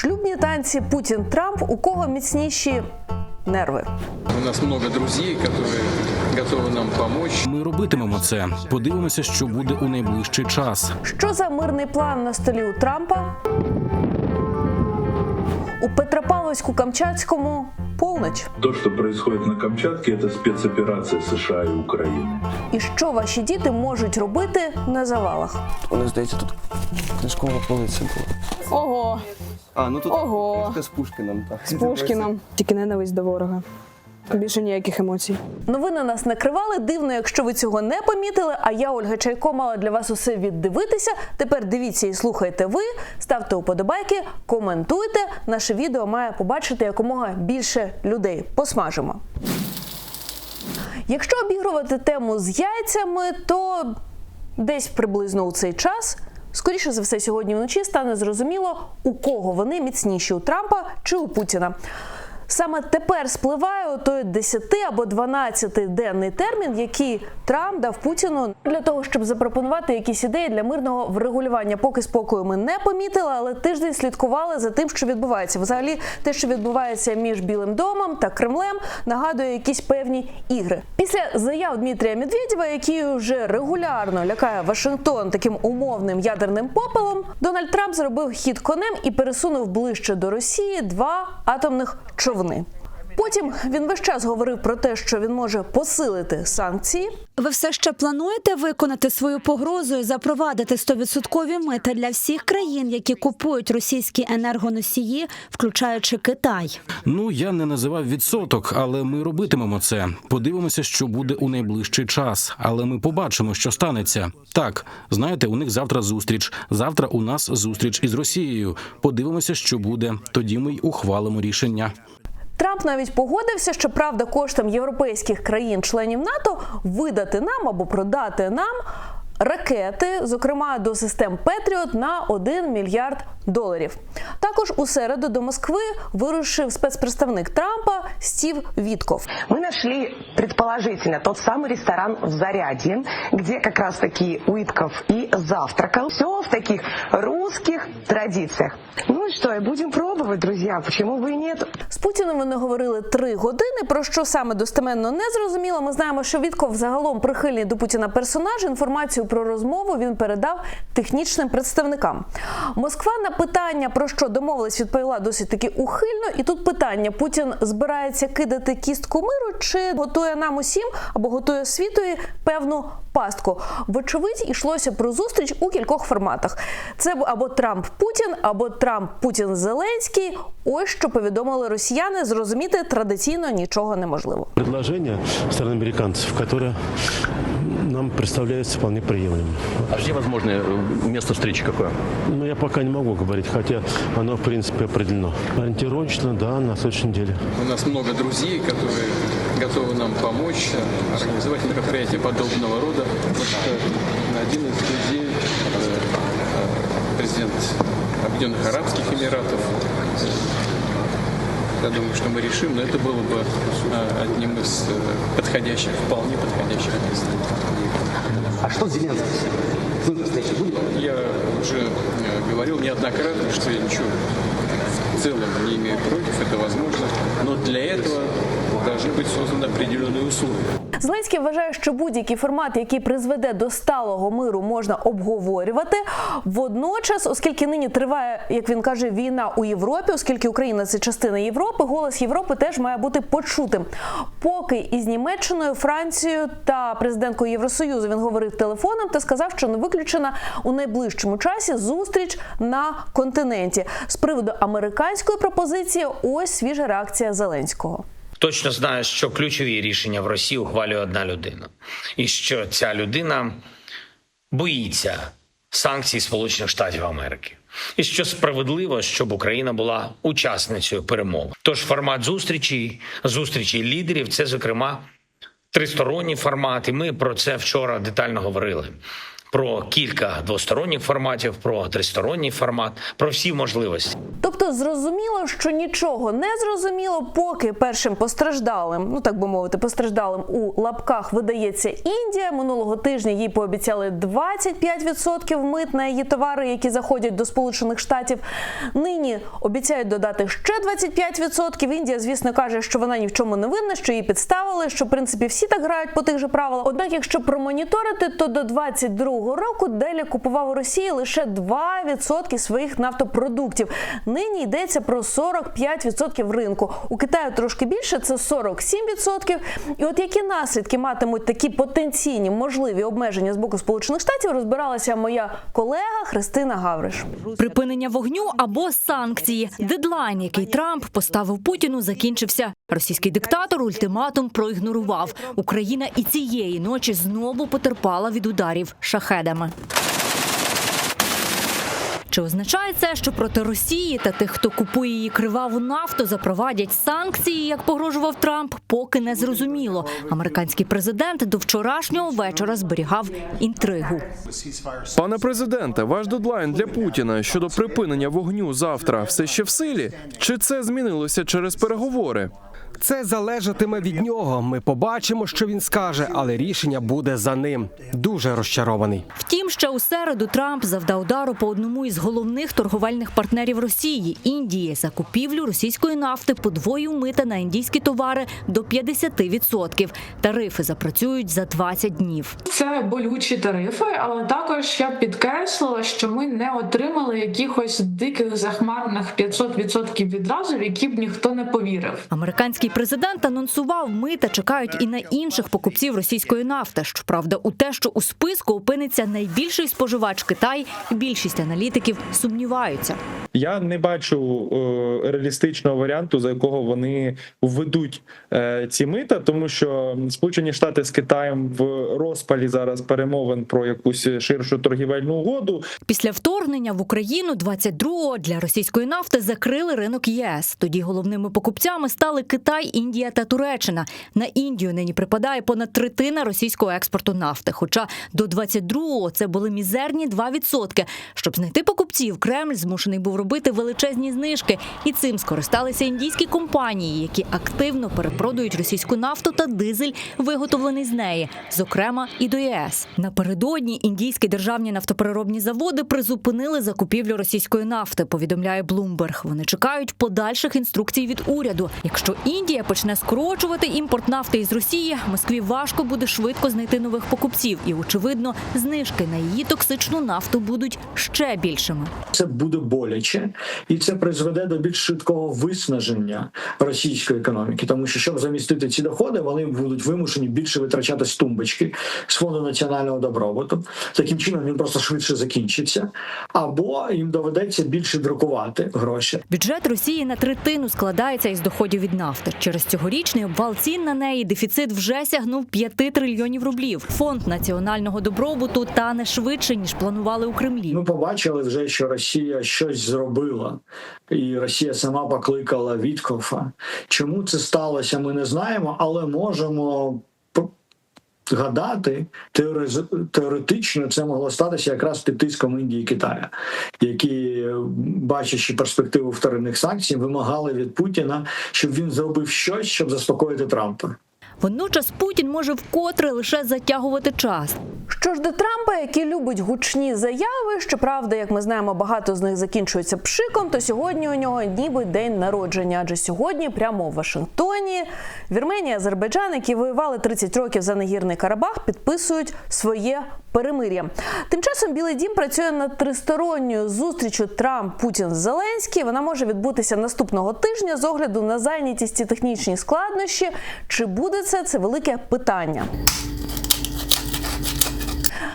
Шлюбні танці Путін Трамп. У кого міцніші нерви? У нас много друзей, которые готовы нам помочь. Ми робитимемо це. Подивимося, що буде у найближчий час. Що за мирний план на столі у Трампа? У Петропавловську-Камчатському полночь. То, что происходит на Камчатке, это спецоперация США и Украины. І що ваші діти можуть робити на завалах? У нас, здається, тут книжкова полиця була. Ого, А, ну тут Ого. з Пушкіном. Так. з Пушкіном. Тільки ненависть до ворога. Більше ніяких емоцій. Новини нас накривали. Дивно, якщо ви цього не помітили. А я, Ольга Чайко, мала для вас усе віддивитися. Тепер дивіться і слухайте ви. Ставте уподобайки, коментуйте. Наше відео має побачити якомога більше людей. Посмажимо. Якщо обігрувати тему з яйцями, то десь приблизно у цей час. Скоріше за все, сьогодні вночі стане зрозуміло, у кого вони міцніші у Трампа чи у Путіна. Саме тепер спливає той 10 або 12 денний термін, який Трамп дав Путіну для того, щоб запропонувати якісь ідеї для мирного врегулювання. Поки спокою ми не помітили, але тиждень слідкували за тим, що відбувається. Взагалі, те, що відбувається між Білим домом та Кремлем, нагадує якісь певні ігри. Після заяв Дмитрія Медведєва, який вже регулярно лякає Вашингтон таким умовним ядерним попелом, Дональд Трамп зробив хід конем і пересунув ближче до Росії два атомних човни. Потім він весь час говорив про те, що він може посилити санкції. Ви все ще плануєте виконати свою погрозу і запровадити 100% мита для всіх країн, які купують російські енергоносії, включаючи Китай? Ну я не називав відсоток, але ми робитимемо це. Подивимося, що буде у найближчий час. Але ми побачимо, що станеться. Так, знаєте, у них завтра зустріч. Завтра у нас зустріч із Росією. Подивимося, що буде. Тоді ми й ухвалимо рішення. Трамп навіть погодився, що правда коштом європейських країн-членів НАТО видати нам або продати нам ракети, зокрема до систем Петріот, на 1 мільярд доларів. Також у середу до Москви вирушив спецпредставник Трампа Стів Вітков. Мы нашли предположительно тот самый ресторан в Зарядье, где как раз таки Уитков и завтракал. Все в таких русских традициях. Ну и что, и будем пробовать, друзья, почему бы и нет? З Путіним вони говорили три години. Про що саме достеменно не зрозуміло. Ми знаємо, що Вітков загалом прихильний до Путіна персонаж. Інформацію про розмову він передав технічним представникам. Москва на питання про що домовились, відповіла досить таки ухильно. І тут питання: Путін збирається кидати кістку миру, чи готує нам усім або готує світові певну пастку. Вочевидь, йшлося про зустріч у кількох форматах. Це або Трамп Путін, або Трамп Путін Зеленський. Ось що повідомили росіяни. Зрозуміти традиційно нічого неможливо. предложение со стороны американцев, которое нам представляется вполне приемлемым. А где возможное э, место встречи какое? Но я пока не могу говорить, хотя оно, в принципе, определено. Ориентировочно, да, на следующей неделе. У нас много друзей, которые готовы нам помочь э, организовать мероприятия подобного рода. Вот э, один из людей, э, президент Объединенных Арабских Эмиратов. Я думаю, что мы решим, но это было бы э, одним из э, подходящих, вполне подходящих мест. А що з Зеленським? Встреча буде? Я уже э, говорил неоднократно, что я ничего в целом не имею против, это возможно, но для этого должны быть созданы определенные условия. Зеленський вважає, що будь-який формат, який призведе до сталого миру, можна обговорювати. Водночас, оскільки нині триває, як він каже, війна у Європі, оскільки Україна це частина Європи, голос Європи теж має бути почутим. Поки із Німеччиною, Францією та президенткою Євросоюзу він говорив телефоном та сказав, що не виключена у найближчому часі зустріч на континенті з приводу американської пропозиції. Ось свіжа реакція Зеленського. точно знаю, що ключові рішення в Росії ухвалює одна людина, і що ця людина боїться санкцій Сполучених Штатів Америки. І що справедливо, щоб Україна була учасницею перемов. Тож формат зустрічі, зустрічі лідерів, це зокрема тристоронній формат. І ми про це вчора детально говорили. Про кілька двосторонніх форматів, про тристоронній формат, про всі можливості. Тобто зрозуміло, що нічого не зрозуміло, поки першим постраждалим, ну так би мовити, постраждалим у лапках видається Індія. Минулого тижня їй пообіцяли 25% мит на її товари, які заходять до Сполучених Штатів. Нині обіцяють додати ще 25%. Індія, звісно, каже, що вона ні в чому не винна, що її підставили, що в принципі всі так грають по тих же правилах. Однак, якщо промоніторити, то до 22-го року Деля купував у Росії лише 2% своїх нафтопродуктів. Нині йдеться про 45% ринку. У Китаю трошки більше, це 47%. І от які наслідки матимуть такі потенційні можливі обмеження з боку Сполучених Штатів, розбиралася моя колега Христина Гавриш. Припинення вогню або санкції. Дедлайн, який Трамп поставив Путіну, закінчився. Російський диктатор ультиматум проігнорував. Україна і цієї ночі знову потерпала від ударів шахедами. Чи означає це, що проти Росії та тих, хто купує її криваву нафту, запровадять санкції, як погрожував Трамп, поки не зрозуміло. Американський президент до вчорашнього вечора зберігав інтригу. Пане президенте, ваш дедлайн для Путіна щодо припинення вогню завтра все ще в силі? Чи це змінилося через переговори? Це залежатиме від нього. Ми побачимо, що він скаже, але рішення буде за ним. Дуже розчарований. Втім, ще у середу Трамп завдав удару по одному із головних торговельних партнерів Росії Індії. За купівлю російської нафти подвоїв мита на індійські товари до 50%. Тарифи запрацюють за 20 днів. Це болючі тарифи, але також я підкреслила, що ми не отримали якихось диких захмарних 500% відразу, в які б ніхто не повірив. Американський президент анонсував мита чекають і на інших покупців російської нафти. Щоправда, у те, що у списку опиниться найбільший споживач Китай, більшість аналітиків сумніваються. Я не бачу е, реалістичного варіанту, за якого вони введуть е, ці мита, тому що Сполучені Штати з Китаєм в розпалі зараз перемовин про якусь ширшу торгівельну угоду. Після вторгнення в Україну 22-го для російської нафти закрили ринок ЄС. Тоді головними покупцями стали Китай, Індія та Туреччина. На Індію нині припадає понад третина російського експорту нафти. Хоча до 22-го це були мізерні 2%. Щоб знайти покупців, Кремль змушений був робити величезні знижки, і цим скористалися індійські компанії, які активно перепродають російську нафту та дизель, виготовлений з неї, зокрема і до ЄС. Напередодні індійські державні нафтопереробні заводи призупинили закупівлю російської нафти. Повідомляє Bloomberg. Вони чекають подальших інструкцій від уряду. Якщо Індія почне скорочувати імпорт нафти із Росії, Москві важко буде швидко знайти нових покупців, і очевидно, знижки на її токсичну нафту будуть ще більшими. Це буде боляче, і це призведе до більш швидкого виснаження російської економіки, тому що щоб замістити ці доходи, вони будуть вимушені більше витрачати з тумбочки з фонду національного добробуту. Таким чином він просто швидше закінчиться, або їм доведеться більше друкувати гроші. Бюджет Росії на третину складається із доходів від нафти. Через цьогорічний обвал цін на неї дефіцит вже сягнув 5 трильйонів рублів. Фонд національного добробуту тане швидше ніж планували у Кремлі. Ми побачили вже, що Росія щось зробила, і Росія сама покликала Віткофа. Чому це сталося, ми не знаємо, але можемо. Гадати теоретично це могло статися якраз під тиском Індії і Китаю, які, бачачи перспективу вторинних санкцій, вимагали від Путіна, щоб він зробив щось, щоб заспокоїти Трампа. Водночас Путін може вкотре лише затягувати час. Що ж до Трампа, який любить гучні заяви, щоправда, як ми знаємо, багато з них закінчується пшиком, то сьогодні у нього ніби день народження. Адже сьогодні, прямо в Вашингтоні, Вірменія, Азербайджан, які воювали 30 років за негірний Карабах, підписують своє перемир'я. Тим часом Білий Дім працює над тристоронньою зустрічю Трамп Путін Зеленський. Вона може відбутися наступного тижня з огляду на зайнятість і технічні складнощі. Чи буде це? Це велике питання.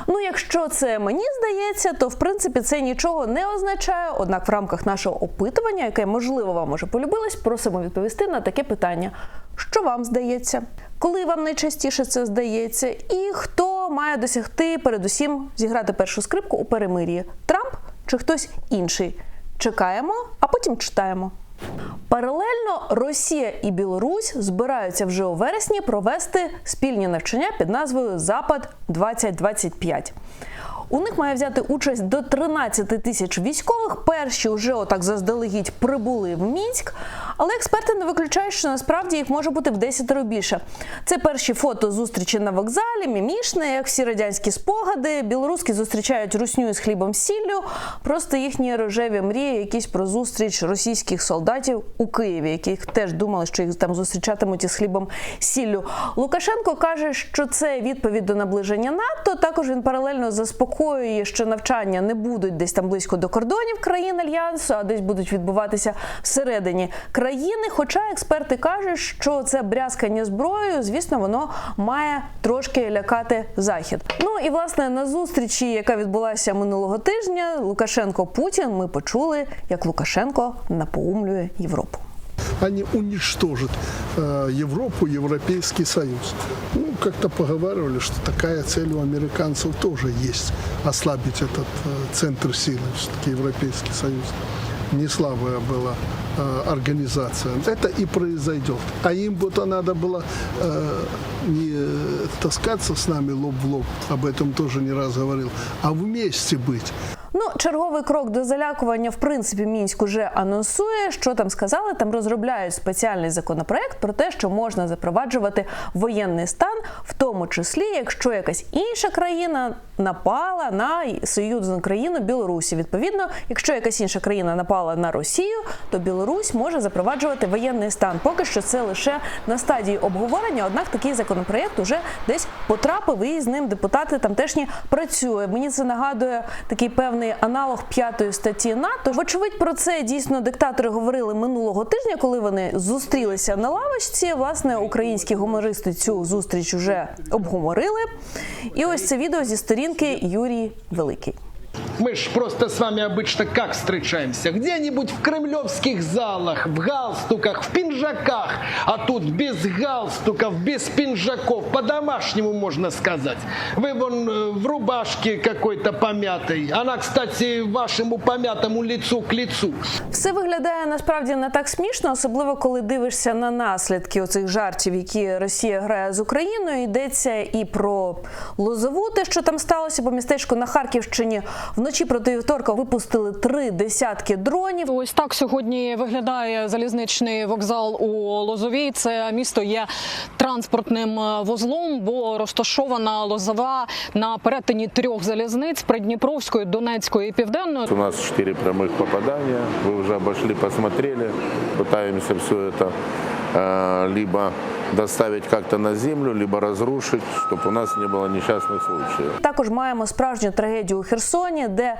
Ну, якщо це мені здається, то в принципі це нічого не означає. Однак, в рамках нашого опитування, яке можливо вам уже полюбилось, просимо відповісти на таке питання: що вам здається, коли вам найчастіше це здається, і хто має досягти передусім зіграти першу скрипку у перемир'ї? Трамп чи хтось інший? Чекаємо, а потім читаємо. Паралельно Росія і Білорусь збираються вже у вересні провести спільні навчання під назвою Запад 2025. У них має взяти участь до 13 тисяч військових. Перші вже отак заздалегідь прибули в Мінськ. Але експерти не виключають, що насправді їх може бути в 10 більше. Це перші фото зустрічі на вокзалі, мімішне, як всі радянські спогади. Білоруски зустрічають русню із хлібом сіллю. Просто їхні рожеві мрії, якісь про зустріч російських солдатів у Києві, яких теж думали, що їх там зустрічатимуть із хлібом сіллю. Лукашенко каже, що це відповідь до наближення НАТО. Також він паралельно заспокоює, що навчання не будуть десь там близько до кордонів країн альянсу, а десь будуть відбуватися всередині країни. Хоча експерти кажуть, що це брязкання зброєю, звісно, воно має трошки лякати захід. Ну і власне на зустрічі, яка відбулася минулого тижня, Лукашенко Путін, ми почули, як Лукашенко напоумлює Європу. они уничтожат э, Европу, Европейский Союз. Ну, как-то поговаривали, что такая цель у американцев тоже есть, ослабить этот э, центр силы, все-таки Европейский Союз. Не слабая была э, организация. Это и произойдет. А им будто надо было э, не э, таскаться с нами лоб в лоб, об этом тоже не раз говорил, а вместе быть. Ну, черговий крок до залякування, в принципі, мінськ уже анонсує. Що там сказали? Там розробляють спеціальний законопроект про те, що можна запроваджувати воєнний стан, в тому числі, якщо якась інша країна напала на союзну країну Білорусі. Відповідно, якщо якась інша країна напала на Росію, то Білорусь може запроваджувати воєнний стан. Поки що це лише на стадії обговорення. Однак такий законопроект уже десь потрапив, і з ним депутати тамтешні працює. Мені це нагадує такий певний аналог п'ятої статті НАТО. Вочевидь, про це дійсно диктатори говорили минулого тижня, коли вони зустрілися на лавочці. Власне, українські гумористи цю зустріч уже обговорили. І ось це відео зі сторінки Юрій Великий. Мы ж просто с вами обычно как встречаемся? Где-нибудь в кремлевских залах, в галстуках, в пинжаках. А тут без галстуков, без пинжаков, по-домашнему можно сказать. Вы вон э, в рубашке какой-то помятой. Она, кстати, вашему помятому лицу к лицу. Все виглядає насправді не так смішно, особливо коли дивишся на наслідки оцих жартів, які Росія грає з Україною. Йдеться і про Лозову, те, що там сталося, бо містечко на Харківщині вночі проти вівторка випустили три десятки дронів. Ось так сьогодні виглядає залізничний вокзал у Лозовій. Це місто є транспортним е, вузлом, бо розташована Лозова на перетині трьох залізниць Придніпровської, Донецької і Південної. У нас четыре прямых попадания. Вы уже обошли, посмотрели. Пытаемся все это э, либо доставить как-то на землю, либо разрушить, чтобы у нас не было несчастных случаев. Також маємо справжню трагедію у Херсоні, де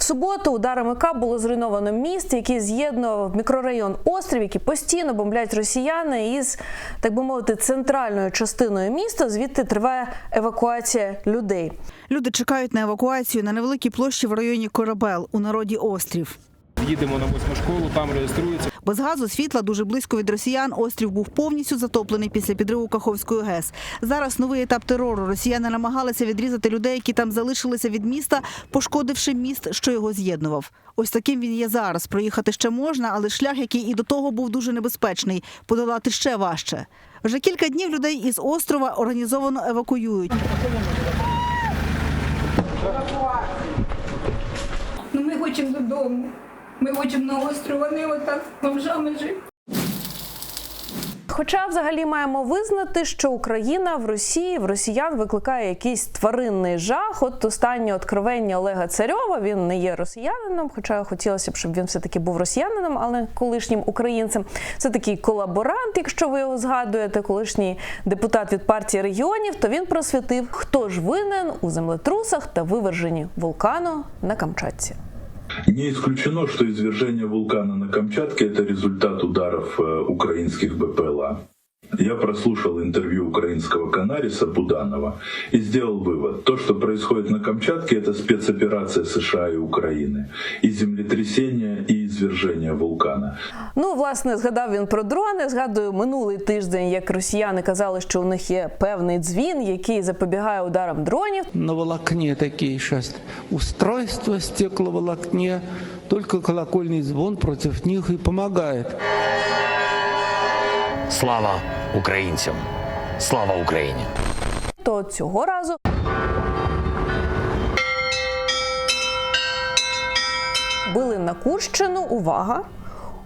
в суботу ударами КАП було зруйновано міст, який з'єднував мікрорайон Острів, який постійно бомблять росіяни із, так би мовити, центральною частиною міста. Звідти триває евакуація людей. Люди чекають на евакуацію на невеликій площі в районі Корабел у народі острів. Їдемо на восьму школу, там реєструються. Без газу світла дуже близько від росіян. Острів був повністю затоплений після підриву Каховської ГЕС. Зараз новий етап терору. Росіяни намагалися відрізати людей, які там залишилися від міста, пошкодивши міст, що його з'єднував. Ось таким він є зараз. Проїхати ще можна, але шлях, який і до того був дуже небезпечний, подолати ще важче. Вже кілька днів людей із острова організовано евакуюють. Ну, ми хочемо додому. Ми хочемо на остров, а не отак бомжами жити. Хоча взагалі маємо визнати, що Україна в Росії в росіян викликає якийсь тваринний жах. От останнє откровення Олега Царьова. Він не є росіянином, хоча хотілося б, щоб він все таки був росіянином, але колишнім українцем. Це такий колаборант, якщо ви його згадуєте, колишній депутат від партії регіонів. То він просвітив, хто ж винен у землетрусах та виверженні вулкану на Камчатці. Не исключено, что извержение вулкана на Камчатке – это результат ударов э, украинских БПЛА. Я прослушал интервью украинского канариса Буданова и сделал вывод. То, что происходит на Камчатке, это спецоперация США и Украины. И землетрясение, и извержение вулкана. Ну, власне, згадав він про дрони. Згадую минулий тиждень, як росіяни казали, що у них є певний дзвін, який запобігає ударам дронів. На волокне такие сейчас устройства, стекловолокне. Только колокольный звон против них и помогает. Слава українцям! Слава Україні! То цього разу прибули на Курщину. Увага!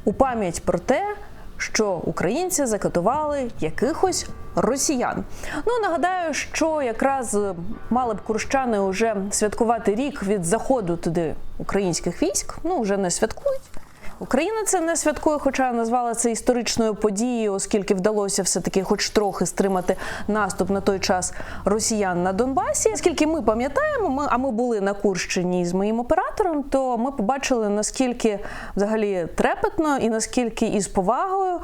У пам'ять про те, що українці закатували якихось росіян. Ну нагадаю, що якраз е, мали б курщани вже святкувати рік від заходу туди українських військ. Ну вже не святкують. Україна це не святкує, хоча назвала це історичною подією, оскільки вдалося все-таки, хоч трохи стримати наступ на той час росіян на Донбасі. Оскільки ми пам'ятаємо, ми а ми були на Курщині з моїм оператором, то ми побачили наскільки взагалі трепетно і наскільки із повагою.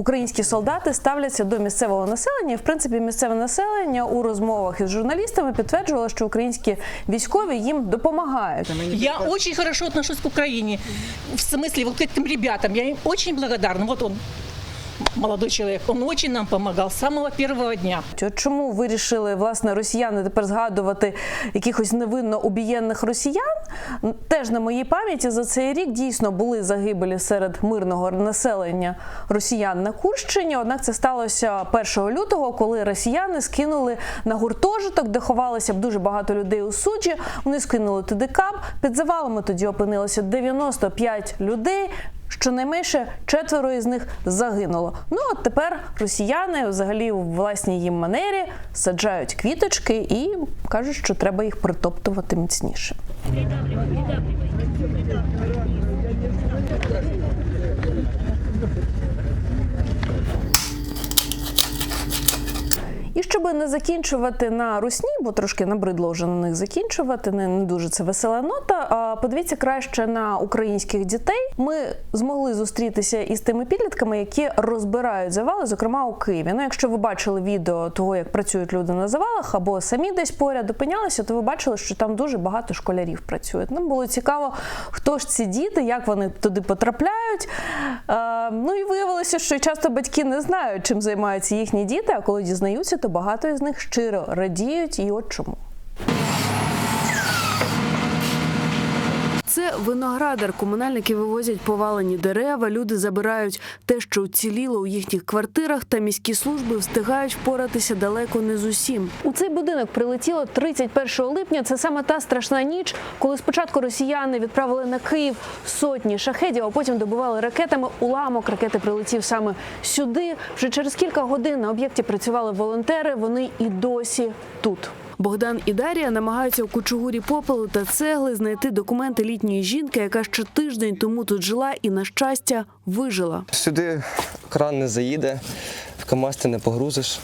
Українські солдати ставляться до місцевого населення. В принципі, місцеве населення у розмовах із журналістами підтверджувало, що українські військові їм допомагають. Я очень хорошо отношусь к Україні В смислі вот этим ребятам. Я їм очень благодарна. Вот он, молодой человек, он очень нам помогал с самого первого дня. Чому вирішили власне росіяни тепер згадувати якихось невинно убієнних росіян? Теж на моїй пам'яті за цей рік дійсно були загибелі серед мирного населення росіян на Курщині. Однак це сталося 1 лютого, коли росіяни скинули на гуртожиток, де ховалося б дуже багато людей у суджі. Вони скинули туди кап. Під завалами тоді опинилося 95 людей. Щонайменше четверо із них загинуло. Ну от тепер росіяни, взагалі, у власній їм манері саджають квіточки і кажуть, що треба їх притоптувати міцніше. І щоб не закінчувати на русні, бо трошки набридло вже на них закінчувати, не, не дуже це весела нота. Подивіться краще на українських дітей. Ми змогли зустрітися із тими підлітками, які розбирають завали, зокрема у Києві. Ну, якщо ви бачили відео того, як працюють люди на завалах, або самі десь поряд опинялися, то ви бачили, що там дуже багато школярів працюють. Нам було цікаво, хто ж ці діти, як вони туди потрапляють. Е, ну і виявилося, що часто батьки не знають, чим займаються їхні діти, а коли дізнаються, то багато із них щиро радіють, і от чому. Це виноградар. Комунальники вивозять повалені дерева, люди забирають те, що уціліло у їхніх квартирах, та міські служби встигають впоратися далеко не з усім. У цей будинок прилетіло 31 липня. Це саме та страшна ніч, коли спочатку росіяни відправили на Київ сотні шахедів, а потім добивали ракетами. Уламок ракети прилетів саме сюди. Вже через кілька годин на об'єкті працювали волонтери. Вони і досі тут. Богдан і Дарія намагаються у кучугурі попелу та цегли знайти документи літньої жінки, яка ще тиждень тому тут жила і, на щастя, вижила. Сюди кран не заїде, в камасти не погрузиш,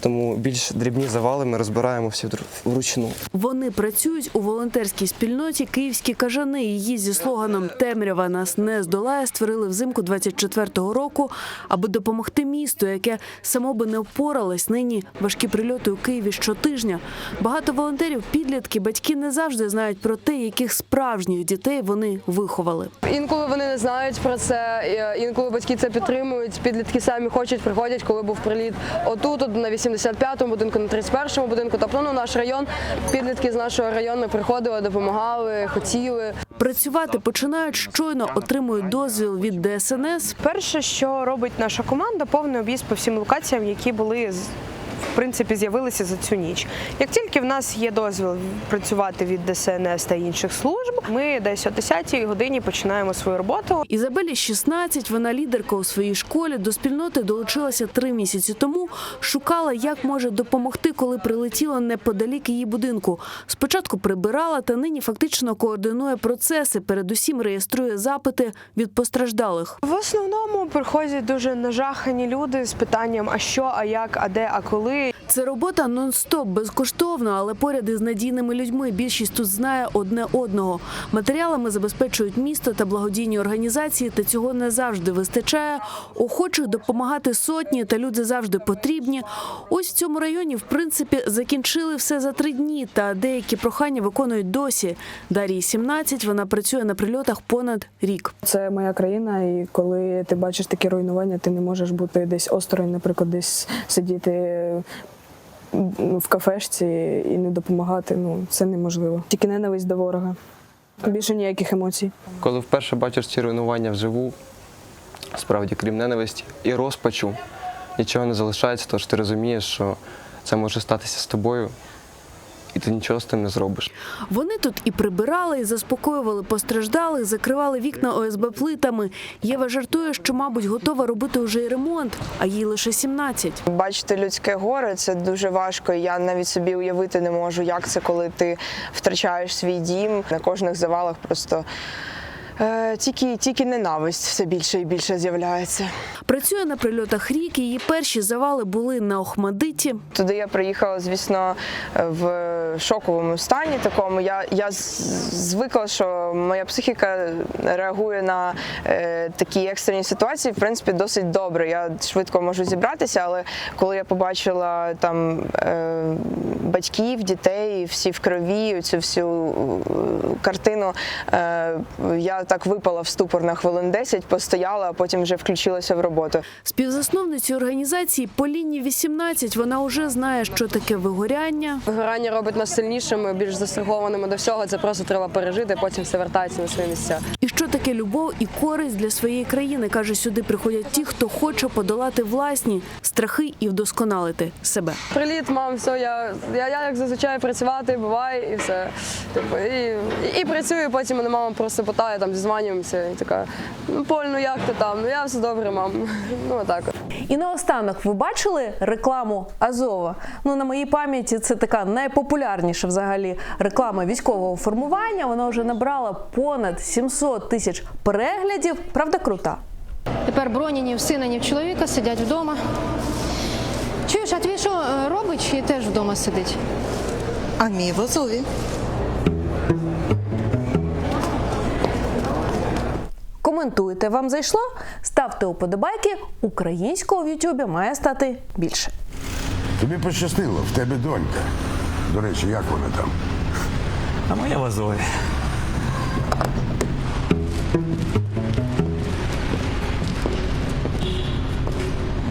тому більш дрібні завали ми розбираємо всі вручну. Вони працюють у волонтерській спільноті Київські кажани. Її зі слоганом Темрява нас не здолає створили взимку 24-го року, аби допомогти місту, яке само би не впоралось. Нині важкі прильоти у Києві щотижня. Багато волонтерів, підлітки, батьки не завжди знають про те, яких справжніх дітей вони виховали. Інколи вони не знають про це. Е, інколи батьки це підтримують. Підлітки самі хочуть, приходять, коли був приліт. Отут на 18 75-му будинку, на 31-му будинку. Тобто ну, наш район, підлітки з нашого району приходили, допомагали, хотіли. Працювати починають щойно отримують дозвіл від ДСНС. Перше, що робить наша команда, повний об'їзд по всім локаціям, які були в принципі з'явилися за цю ніч. Як тільки в нас є дозвіл працювати від ДСНС та інших служб, ми десь о 10-й годині починаємо свою роботу. Ізабелі 16, вона лідерка у своїй школі. До спільноти долучилася три місяці тому. Шукала, як може допомогти, коли прилетіло неподалік її будинку. Спочатку прибирала, та нині фактично координує процеси. Передусім реєструє запити від постраждалих. В основному приходять дуже нажахані люди з питанням: а що, а як, а де, а коли. Це робота нон-стоп, безкоштовно, але поряд із надійними людьми більшість тут знає одне одного. Матеріалами забезпечують місто та благодійні організації, та цього не завжди вистачає. Охочих допомагати сотні, та люди завжди потрібні. Ось в цьому районі, в принципі, закінчили все за три дні, та деякі прохання виконують досі. Дар'ї 17, вона працює на прильотах понад рік. Це моя країна, і коли ти бачиш такі руйнування, ти не можеш бути десь осторонь, наприклад, десь сидіти в кафешці і не допомагати. Ну це неможливо. Тільки ненависть до ворога. Більше ніяких емоцій. Коли вперше бачиш ці руйнування вживу, справді, крім ненависті і розпачу, нічого не залишається, тож ти розумієш, що це може статися з тобою і ти нічого з тим не зробиш. Вони тут і прибирали, і заспокоювали постраждалих, закривали вікна ОСБ плитами. Єва жартує, що, мабуть, готова робити уже й ремонт, а їй лише 17. Бачити людське горе це дуже важко. Я навіть собі уявити не можу, як це, коли ти втрачаєш свій дім. На кожних завалах просто тільки, тільки ненависть все більше і більше з'являється. Працює на прильотах рік. Її перші завали були на Охмадиті. Туди я приїхала, звісно, в шоковому стані такому. Я, я звикла, що моя психіка реагує на е, такі екстрені ситуації, в принципі, досить добре. Я швидко можу зібратися, але коли я побачила там е, батьків, дітей, всі в крові, цю всю е, картину, е, я так випала в ступор на хвилин 10, постояла, а потім вже включилася в роботу. Співзасновниці організації Поліні 18 вона вже знає, що таке вигоряння. Вигорання робить нас сильнішими, більш застрахованими до всього. Це просто треба пережити, потім все вертається на свої місця. І що таке любов і користь для своєї країни, каже, сюди приходять ті, хто хоче подолати власні страхи і вдосконалити себе. Приліт, мам, все, я, я, я як зазвичай працювати, буває, і все. Типу, і, і працюю, потім мене мама просто питає, там зізванюємося, і така, ну Поль, ну як ти там? Ну я все добре, мам. Ну отак. І наостанок ви бачили рекламу Азова? Ну на моїй пам'яті це така найпопулярніша взагалі реклама військового формування. Вона вже набрала понад 700 тисяч переглядів. Правда, крута. Тепер броні ні в сина, ні в чоловіка сидять вдома. Чуєш, а твій що е, робить чи теж вдома сидить? А мій в Азові. Коментуйте, вам зайшло? Ставте уподобайки. Українського в Ютубі має стати більше. Тобі пощастило, в тебе донька. До речі, як вона там? А моя в Азові.